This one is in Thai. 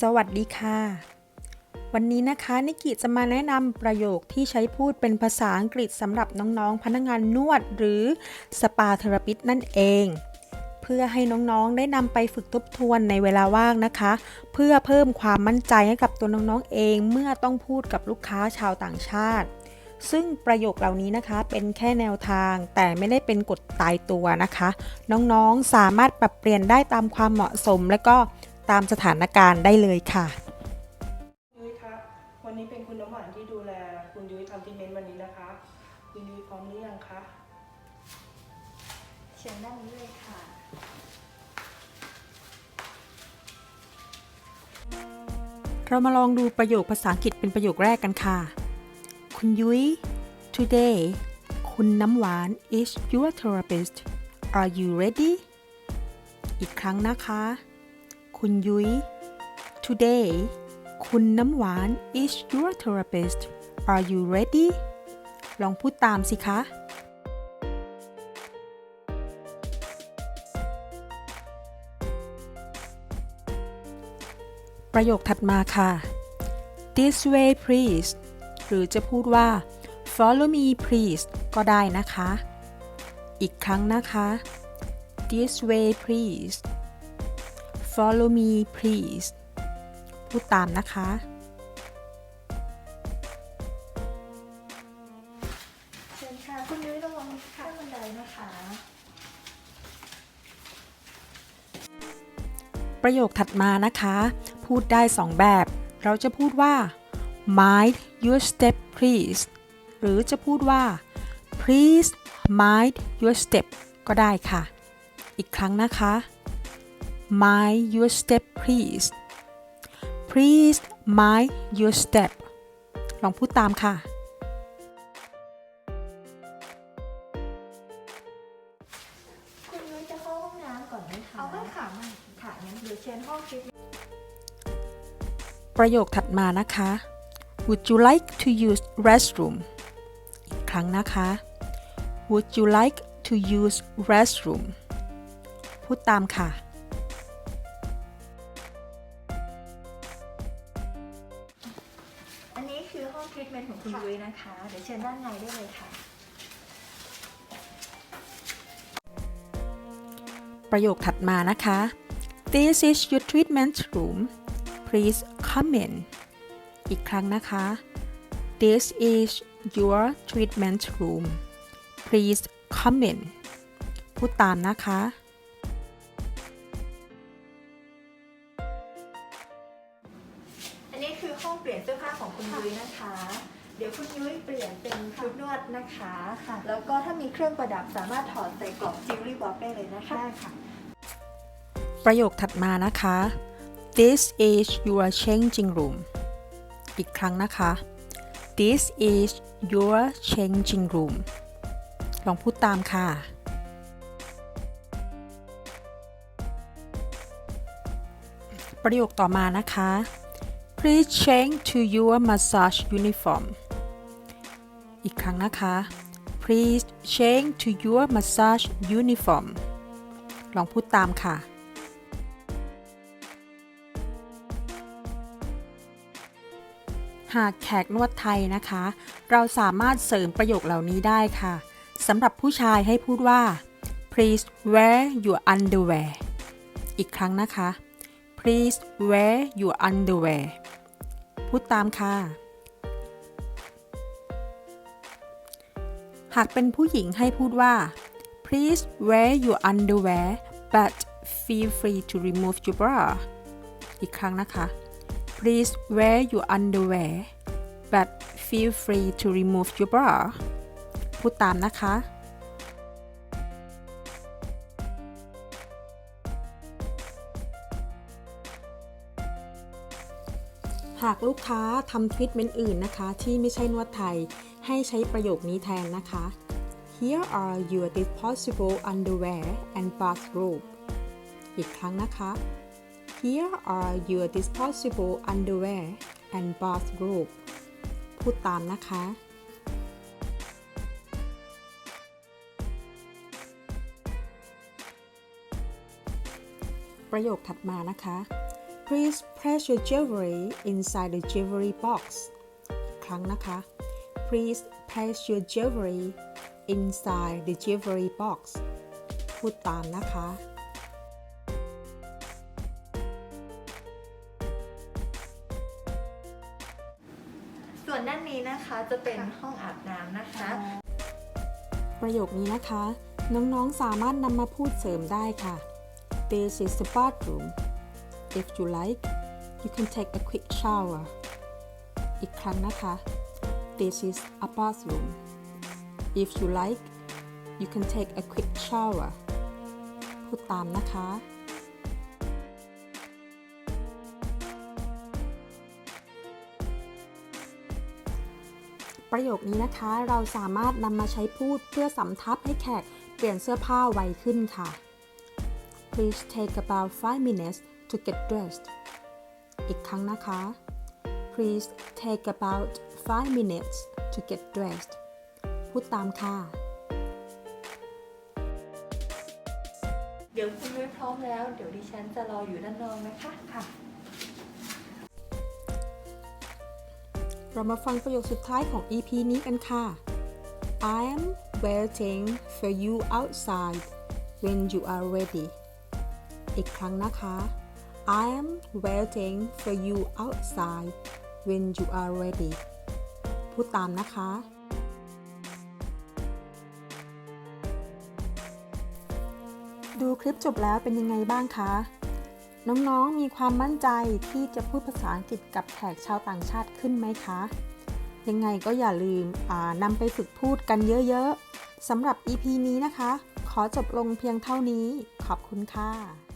สวัสดีค่ะ วันนี้นะคะนิกิจะมาแนะนำประโยคที่ใช้พูดเป็นภาษาอังกฤษสำหรับน้องๆ พนักงานนวดหรือสปาเทอราปิสนั่นเอง เพื่อให้น้องๆ ได้นำไปฝึกทบทวนในเวลาว่างนะคะ เพื่อเพิ่มความมั่นใจให้กับตัวน้องๆ เองเมื่อต้องพูดกับลูกค้าชาวต่างชาติ ซึ่งประโยคเหล่านี้นะคะเป็นแค่แนวทางแต่ไม่ได้เป็นกฎตายตัวนะคะ น้องๆ สามารถปรับเปลี่ยนได้ตามความเหมาะสมและก็ ตามสถานการณ์ได้เลยค่ะยุ้ยคะวันนี้เป็นคุณน้ำหวานที่ดูแล คุณยุ้ยทำที่เมนต์วันนี้นะคะ คุณยุ้ยพร้อมหรือยังคะเชิญด้านนี้เลยค่ะเรามาลองดูประโยคภาษาอังกฤษเป็นประโยคแรกกันค่ะ คุณยุ้ย today คุณน้ำหวาน is your therapist are you ready อีกครั้งนะคะ คุณยุ้ย today คุณน้ำหวาน is your therapist are you ready ลองพูดตามสิคะ ประโยคถัดมาค่ะ this way please หรือจะพูดว่า follow me please ก็ได้นะคะ อีกครั้งนะคะ this way please follow me please พูดตามนะคะ เชิญค่ะ คุณยุ้ยระวังขั้นบันไดนะคะ ประโยคถัดมานะคะ พูดได้2แบบ เราจะพูดว่า mind your step please หรือจะพูดว่า please mind your step ก็ได้ค่ะ อีกครั้งนะคะ mind your step please please mind your step ลองพูดตามค่ะ คุณยุ้ยจะเข้าห้องน้ำก่อนไหมคะเอาไม่ค่ะไม่ค่ะงั้นเดี๋ยวเชิญห้องคิดประโยคถัดมานะคะ Would you like to use restroom อีกครั้งนะคะ Would you like to use restroom พูดตามค่ะ เดี๋ยวเชิญด้านในได้เลยค่ะ ประโยคถัดมานะคะ This is your treatment room please come in อีกครั้งนะคะ This is your treatment room please come in พูดตามนะคะอันนี้คือห้องเปลี่ยนเสื้อผ้าของคุณยุ้ยนะคะ เดี๋ยวคุณยุ้ยเปลี่ยนเป็นชุดนวดนะคะแล้วก็ถ้ามีเครื่องประดับสามารถถอดใส่กล่องจิวเวลรี่บ็อกได้เลยนะคะ ได้ค่ะ ประโยคถัดมานะคะ This is your changing room อีกครั้งนะคะ This is your changing room ลองพูดตามค่ะ ประโยคต่อมานะคะ Please change to your massage uniform อีกครั้งนะคะ Please change to your massage uniform ลองพูดตามค่ะ หากแขกนวดไทยนะคะ เราสามารถเสริมประโยคเหล่านี้ได้ค่ะสำหรับผู้ชายให้พูดว่า please wear your underwear อีกครั้งนะคะ please wear your underwear พูดตามค่ะ หากเป็นผู้หญิงให้พูดว่า please wear your underwear but feel free to remove your bra อีกครั้งนะคะ Please wear your underwear but feel free to remove your bra พูดตามนะคะ หากลูกค้าทำทรีทเมนต์อื่นนะคะ ที่ไม่ใช่นวดไทย ให้ใช้ประโยคนี้แทนนะคะ Here are your disposable underwear and bathrobe อีกครั้งนะคะ Here are your disposable underwear and bathrobe พูดตามนะคะ ประโยคถัดมานะคะ Please place your jewelry inside the jewelry box อีกครั้งนะคะ Please place your jewelry inside the jewelry box พูดตามนะคะ ส่วนด้านนี้นะคะจะเป็นห้องอาบน้ำนะคะ ประโยคนี้นะคะ น้องๆสามารถนำมาพูดเสริมได้ค่ะ This is the bathroom If you like you can take a quick shower อีกครั้งนะคะ This is a bathroom If you like you can take a quick shower พูดตามนะคะ ประโยคนี้นะคะเราสามารถนำมาใช้พูดเพื่อสำทับให้แขกเปลี่ยนเสื้อผ้าไวขึ้นค่ะ Please take about 5 minutes to get dressed อีกครั้งนะคะ Please take about 5 minutes to get dressed พูดตามค่ะ เดี๋ยวคุณนุ้ยพร้อมแล้ว เดี๋ยวดิฉันจะรออยู่ด้านนอกนะคะค่ะ เรามาฟังประโยคสุดท้ายของ EP นี้กันค่ะ I am waiting for you outside when you are ready อีกครั้งนะคะ I am waiting for you outside when you are ready พูดตามนะคะ ดูคลิปจบแล้วเป็นยังไงบ้างคะ น้องๆมีความมั่นใจที่จะพูดภาษาอังกฤษกับแขกชาวต่างชาติขึ้นไหมคะ ยังไงก็อย่าลืมนำไปฝึกพูดกันเยอะๆสำหรับ EP นี้นะคะ ขอจบลงเพียงเท่านี้ ขอบคุณค่ะ